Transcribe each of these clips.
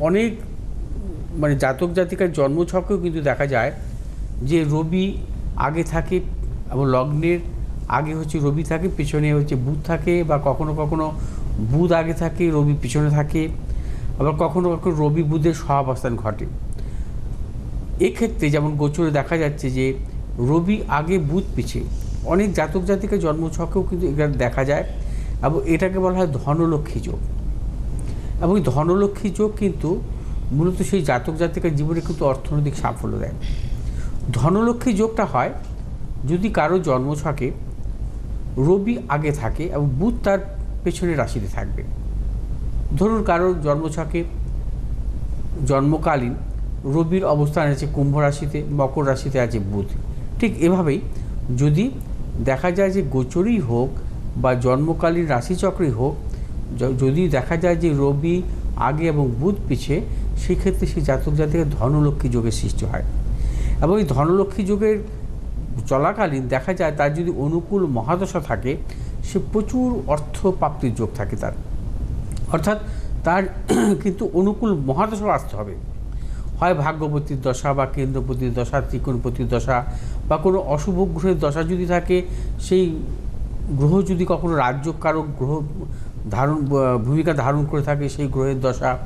অনেক মানে জাতক জাতিকার জন্মছকেও কিন্তু দেখা যায় যে রবি আগে থাকে এবং লগ্নের আগে হচ্ছে রবি থাকে, পেছনে হচ্ছে বুধ থাকে বা কখনো কখনো বুধ আগে থাকে, রবি পিছনে থাকে, আবার কখনো কখনো রবি বুধের সহাবস্থান ঘটে। এক্ষেত্রে যেমন গোচরে দেখা যাচ্ছে যে রবি আগে বুধ পিছে। অনেক জাতক জাতিকার জন্মছকেও কিন্তু এটা দেখা যায় এবং এটাকে বলা হয় ধনলক্ষ্মী যোগ। এবং ধনলক্ষ্মী যোগ কিন্তু মূলত সেই জাতক জাতিকার জীবনে কিন্তু অর্থনৈতিক সাফল্য দেয়। ধনলক্ষ্মী যোগটা হয় যদি কারও জন্মছকে রবি আগে থাকে এবং বুধ তার পেছনে রাশিতে থাকবে। ধরুন কারও জন্মছকে জন্মকালীন রবির অবস্থান আছে কুম্ভ রাশিতে, মকর রাশিতে আছে বুধ। ঠিক এভাবেই যদি দেখা যায় যে গোচরই হোক বা জন্মকালীন রাশিচক্রই হোক যদি দেখা যায় যে রবি আগে এবং বুধ পিছে, সেক্ষেত্রে সেই জাতক জাতিকে ধনলক্ষ্মী যোগের সৃষ্টি হয়। এবং এই ধনলক্ষ্মী যোগের চলাকালীন দেখা যায় তার যদি অনুকূল মহাদশা থাকে, সে প্রচুর অর্থ প্রাপ্তির যোগ থাকে তার। অর্থাৎ তার কিন্তু অনুকূল মহাদশা আসতে হবে। হয় ভাগ্যবতীর দশা বা কেন্দ্রপতির দশা, ত্রিকোণপতির দশা বা কোনো অশুভ গ্রহের দশা যদি থাকে, সেই গ্রহ যদি কখনো রাজ্যকারক গ্রহ ধারণ ভূমিকা ধারণ করে থাকে সেই গ্রহের দশা,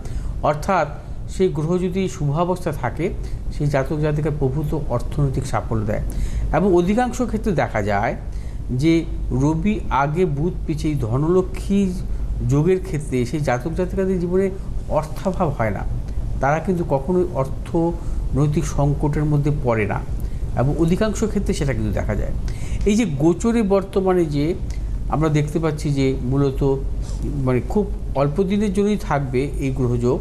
অর্থাৎ সেই গ্রহ যদি শুভাবস্থা থাকে, সেই জাতক জাতিকার প্রভূত অর্থনৈতিক সাফল্য দেয়। এবং অধিকাংশ ক্ষেত্রে দেখা যায় যে রবি আগে বুধ পিছে এই ধনলক্ষ্মী যোগের ক্ষেত্রে সেই জাতক জাতিকাদের জীবনে অর্থাভাব হয় না। তারা কিন্তু কখনোই অর্থনৈতিক সংকটের মধ্যে পড়ে না। এবং অধিকাংশ ক্ষেত্রে সেটা কিন্তু দেখা যায়। এই যে গোচরে বর্তমানে যে আমরা দেখতে পাচ্ছি যে মূলত মানে খুব অল্প দিনের জন্যই থাকবে এই গ্রহযোগ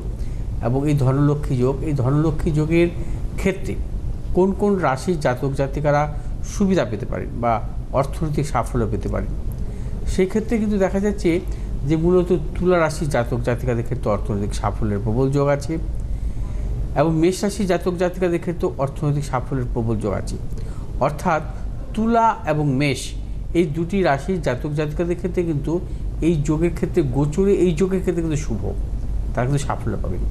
এবং এই ধনলক্ষ্মী যোগ। এই ধনলক্ষ্মী যোগের ক্ষেত্রে কোন কোন রাশির জাতক জাতিকারা সুবিধা পেতে পারেন বা অর্থনৈতিক সাফল্য পেতে পারেন? সেই ক্ষেত্রে কিন্তু দেখা যাচ্ছে যে মূলত তুলা রাশির জাতক জাতিকাদের ক্ষেত্রে অর্থনৈতিক সাফল্যের প্রবল যোগ আছে এবং মেষ রাশির জাতক জাতিকাদের ক্ষেত্রে অর্থনৈতিক সাফল্যের প্রবল যোগ আছে। অর্থাৎ তুলা এবং মেষ, এই দুটি রাশির জাতক জাতিকাদের ক্ষেত্রে কিন্তু এই যোগের ক্ষেত্রে গোচরে, এই যোগের ক্ষেত্রে কিন্তু শুভ। তারা কিন্তু সাফল্য পাবেন